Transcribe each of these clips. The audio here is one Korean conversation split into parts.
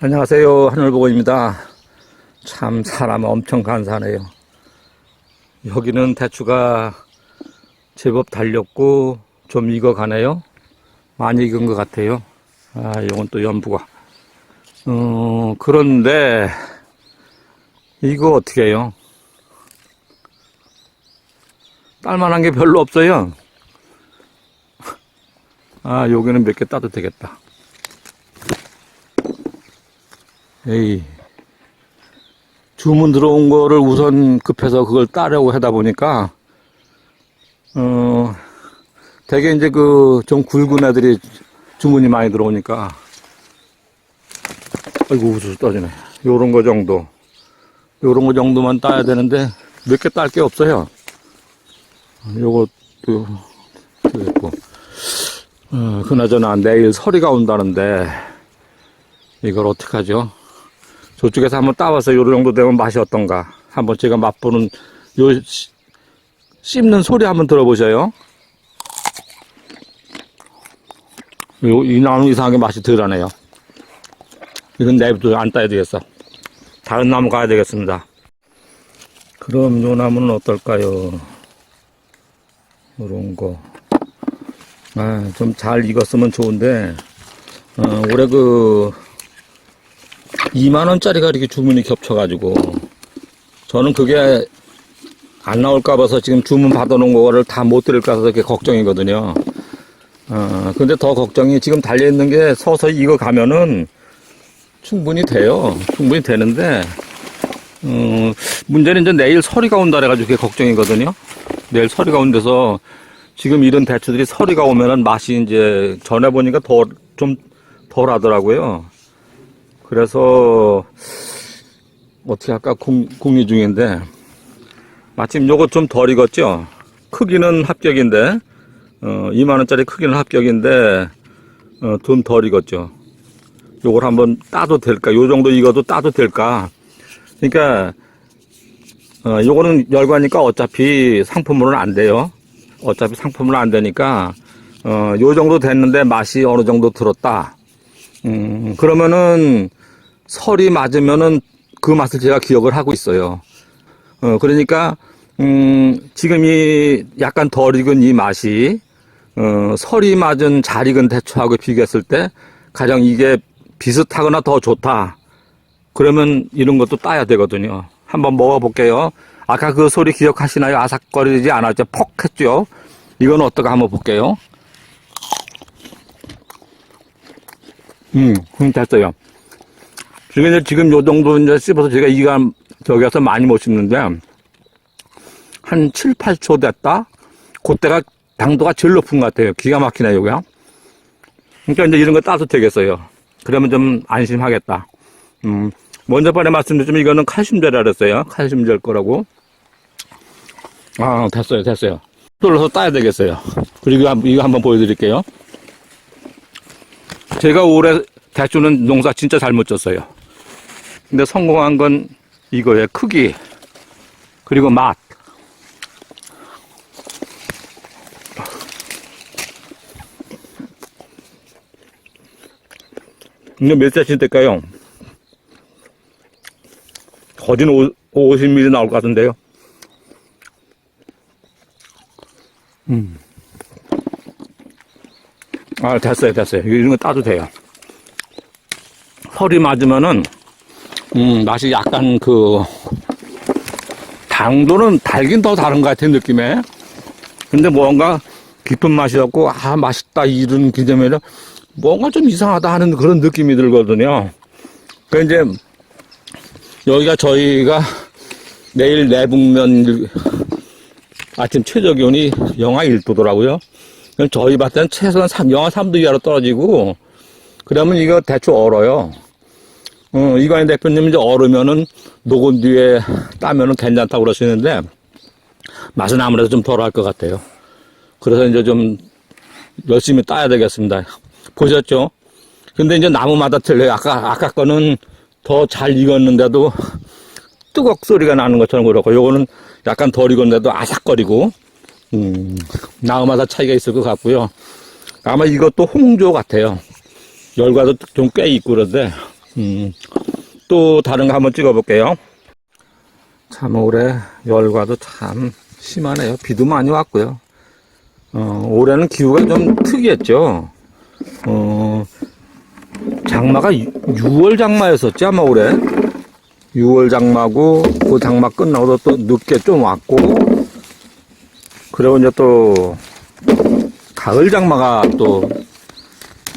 안녕하세요. 하늘보고입니다. 참 사람 엄청 간사하네요. 여기는 대추가 제법 달렸고 좀 익어가네요. 많이 익은 것 같아요. 아, 이건 또 연부가. 어, 그런데 이거 어떻게 해요? 딸만한 게 별로 없어요. 아, 여기는 몇 개 따도 되겠다. 에이. 주문 들어온 거를 우선 급해서 그걸 따려고 하다 보니까, 어, 되게 이제 그 좀 굵은 애들이 주문이 많이 들어오니까, 아이고, 우수 떠지네. 요런 거 정도. 요런 거 정도만 따야 되는데, 몇 개 딸 게 없어요. 요것도 되겠고. 어, 그나저나 내일 서리가 온다는데, 이걸 어떡하죠? 저쪽에서 한번 따와서 요 정도 되면 맛이 어떤가. 한번 제가 맛보는, 요, 씹- 씹는 소리 한번 들어보셔요. 요, 이 나무 이상하게 맛이 덜하네요. 이건 내일부터 안 따야 되겠어. 다른 나무 가야 되겠습니다. 그럼 요 나무는 어떨까요? 요런 거. 아, 좀 잘 익었으면 좋은데, 어, 올해 그, 2만원짜리가 이렇게 주문이 겹쳐가지고, 저는 그게 안 나올까 봐서 지금 주문 받아놓은 거를 다못 드릴까 봐서 이렇게 걱정이거든요. 어, 근데 더 걱정이 지금 달려있는 게 서서히 익어 가면은 충분히 돼요. 충분히 되는데, 어, 문제는 이제 내일 서리가 온다 그래가지고 그게 걱정이거든요. 내일 서리가 온대서 지금 이런 대추들이 서리가 오면은 맛이 이제 전에 보니까 더, 좀 덜 하더라고요. 그래서 어떻게 할까 공, 공유 중인데 마침 요거 좀 덜 익었죠? 크기는 합격인데 어, 2만원짜리 크기는 합격인데 어, 좀 덜 익었죠. 요걸 한번 따도 될까? 요 정도 익어도 따도 될까? 그러니까 어, 요거는 열과니까 어차피 상품으로는 안 돼요. 어차피 상품으로 안 되니까, 어, 요 정도 됐는데 맛이 어느 정도 들었다. 음, 그러면은 설이 맞으면은 그 맛을 제가 기억을 하고 있어요. 어, 그러니까, 음, 지금 이 약간 덜 익은 이 맛이, 어, 설이 맞은 잘 익은 대추하고 비교했을 때 가장 이게 비슷하거나 더 좋다. 그러면 이런 것도 따야 되거든요. 한번 먹어볼게요. 아까 그 소리 기억하시나요? 아삭거리지 않았죠? 퍽 했죠? 이건 어떨까 한번 볼게요. 음, 음, 됐어요. 지금, 이제 지금 요 정도 이제 씹어서 제가 이가 저기 가서 많이 못 씹는데, 한 7, 8초 됐다? 그때가 당도가 제일 높은 것 같아요. 기가 막히네, 요거야. 그러니까 이제 이런 거 따도 되겠어요. 그러면 좀 안심하겠다. 음, 먼저 번에 말씀드리면 이거는 칼슘제라 그랬어요. 칼슘제일 거라고. 아, 됐어요, 됐어요. 돌려서 따야 되겠어요. 그리고 한- 이거 한번 보여드릴게요. 제가 올해 대추는 농사 진짜 잘못 졌어요. 근데 성공한 건 이거예요. 크기. 그리고 맛. 이거 몇 cm 될까요? 거진 50mm 나올 것 같은데요. 음. 아, 됐어요, 됐어요. 이런 거 따도 돼요. 설이 맞으면은, 음, 맛이 약간 그, 당도는 달긴 더 다른 것 같은 느낌에. 근데 뭔가 깊은 맛이 없고, 아, 맛있다, 이런 기점에는 뭔가 좀 이상하다 하는 그런 느낌이 들거든요. 그 이제, 여기가 저희가 내일 내북면 아침 최저 기온이 영하 1도더라고요. 저희 때는 최소한 3, 영하 3도 이하로 떨어지고, 그러면 이거 대추 얼어요. 어, 이관희 대표님 이제 얼으면은 녹은 뒤에 따면은 괜찮다고 그러시는데, 맛은 아무래도 좀 덜할 것 같아요. 그래서 이제 좀 열심히 따야 되겠습니다. 보셨죠? 근데 이제 나무마다 틀려요. 아까, 아까 거는 더 잘 익었는데도 뜨겁 소리가 나는 것처럼 그렇고, 요거는 약간 덜 익었는데도 아삭거리고, 음, 나무마다 차이가 있을 것 같고요. 아마 이것도 홍조 같아요. 열과도 좀 꽤 있고 그런데, 음, 또 다른 거 한번 찍어볼게요. 참 올해 열과도 참 심하네요. 비도 많이 왔고요. 어, 올해는 기후가 좀 특이했죠. 어, 장마가 6월 장마였었지 아마 올해. 6월 장마고 그 장마 끝나고도 또 늦게 좀 왔고 그리고 이제 또 가을 장마가 또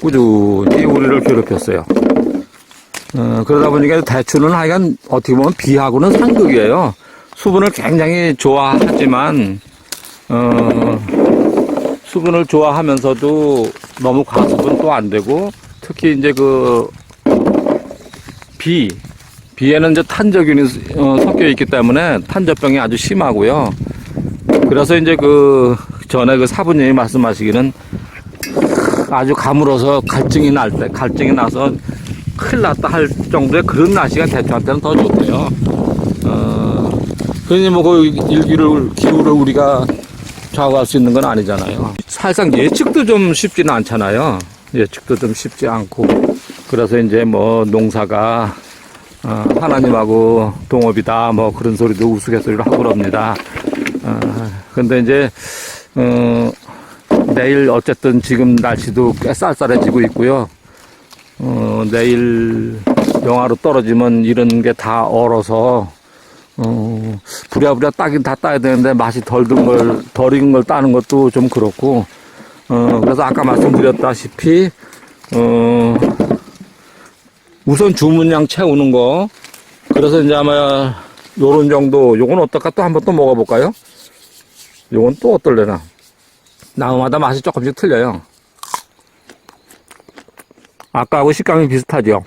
꾸준히 우리를 괴롭혔어요. 어, 그러다 보니까 대추는 하여간 어떻게 보면 비하고는 상극이에요. 수분을 굉장히 좋아하지만, 어, 수분을 좋아하면서도 너무 과수분 또 안 되고, 특히 이제 그, 비, 비에는 이제 탄저균이 어, 섞여 있기 때문에 탄저병이 아주 심하고요. 그래서 이제 그 전에 그 사부님이 말씀하시기는 아주 가물어서 갈증이 날 때, 갈증이 나서 큰일 났다 할 정도의 그런 날씨가 대추한테는 더 좋대요. 어, 그러니 뭐그 일기를, 기후를 우리가 좌우할 수 있는 건 아니잖아요. 사실상 예측도 좀 쉽지는 않잖아요. 예측도 좀 쉽지 않고. 그래서 이제 뭐 농사가 어, 하나님하고 동업이다 뭐 그런 소리도 우스갯소리로 하고 그럽니다. 어, 근데 이제 어, 내일 어쨌든 지금 날씨도 꽤 쌀쌀해지고 있고요. 어, 내일 영하로 떨어지면 이런 게 다 얼어서 어, 부랴부랴 따긴 다 따야 되는데 맛이 덜 든 걸, 덜 익은 걸 따는 것도 좀 그렇고, 어, 그래서 아까 말씀드렸다시피, 어, 우선 주문량 채우는 거, 그래서 이제 아마 요런 정도, 요건 어떨까 또 한번 또 먹어볼까요? 요건 또 어떨래나? 나무마다 맛이 조금씩 틀려요. 아까하고 식감이 비슷하죠.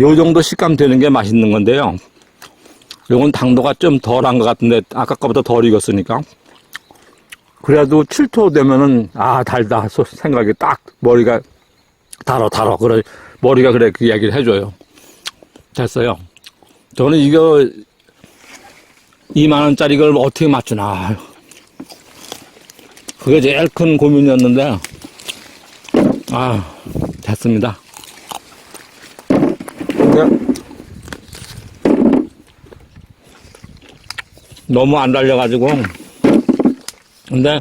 요 정도 식감 되는 게 맛있는 건데요. 요건 당도가 좀 덜한 것 같은데 아까 거보다 덜 익었으니까. 그래도 7초 되면은 아 달다. 소- 생각이 딱 머리가 달어 달어 그래 머리가 그래. 그 이야기를 해줘요. 됐어요. 저는 이거 2만 원짜리 이걸 어떻게 맞추나. 그게 제일 큰 고민이었는데. 아 됐습니다. 너무 안 달려가지고. 근데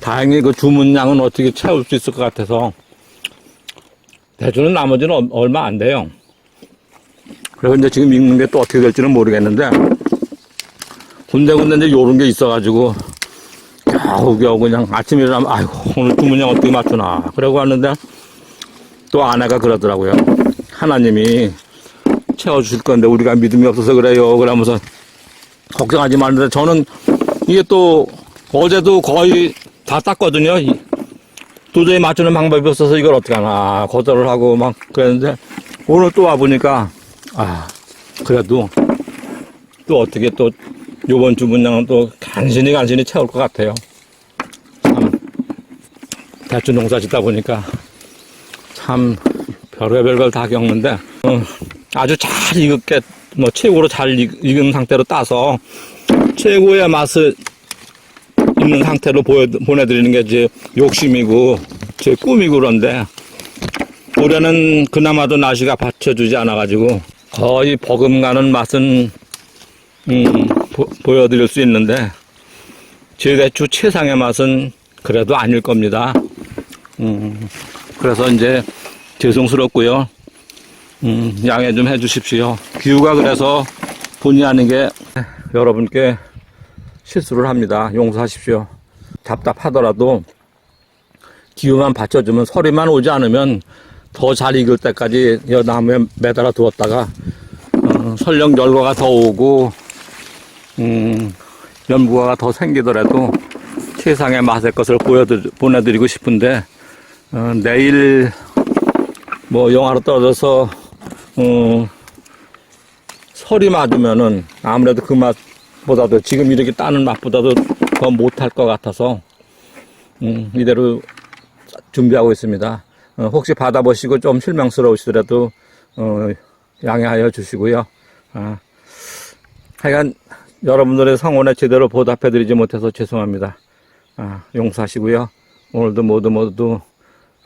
다행히 그 주문량은 어떻게 채울 수 있을 것 같아서 대주는 나머지는 얼- 얼마 안 돼요. 그래서 이제 지금 읽는 게 또 어떻게 될지는 모르겠는데 군데군데 이제 요런 게 있어가지고 겨우겨우 그냥 아침에 일어나면 아이고 오늘 주문량 어떻게 맞추나 그러고 왔는데 또 아내가 그러더라고요 하나님이 채워주실 건데 우리가 믿음이 없어서 그래요 그러면서 걱정하지 말는데 저는 이게 또 어제도 거의 다 땄거든요. 이- 도저히 맞추는 방법이 없어서 이걸 어떻게 하나 거절을 하고 막 그랬는데 오늘 또 와보니까 아 그래도 또 어떻게 또 요번 주 분량은 또 간신히 간신히 채울 것 같아요. 참 대추 농사 짓다 보니까 참 별의별 걸 다 겪는데 어, 아주 잘 익었게 뭐 최고로 잘 익- 익은 상태로 따서 최고의 맛을 있는 상태로 보여, 보내드리는 게 제 욕심이고 제 꿈이고 그런데 올해는 그나마도 날씨가 받쳐주지 않아가지고 거의 버금가는 맛은 음, 보, 여드릴수 있는데 제 대추 최상의 맛은 그래도 아닐 겁니다. 음, 그래서 이제 죄송스럽고요. 음, 양해 좀 해주십시오. 기후가 그래서 본의 아니게 여러분께 실수를 합니다. 용서하십시오. 답답하더라도 기후만 받쳐주면 서리만 오지 않으면 더 잘 익을 때까지 여 나무에 매달아 두었다가 어, 설령 열과가 더 오고 음, 연부가 더 생기더라도 최상의 맛의 것을 보여드, 보내드리고 싶은데 어, 내일 뭐 영하로 떨어져서 어, 설이 맞으면은 아무래도 그 맛보다도 지금 이렇게 따는 맛보다도 더 못할 것 같아서 음, 이대로 준비하고 있습니다. 어, 혹시 받아보시고 좀 실망스러우시더라도 어, 양해하여 주시고요. 아, 하여간 여러분들의 성원에 제대로 보답해드리지 못해서 죄송합니다. 아, 용서하시고요. 오늘도 모두 모두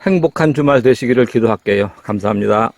행복한 주말 되시기를 기도할게요. 감사합니다.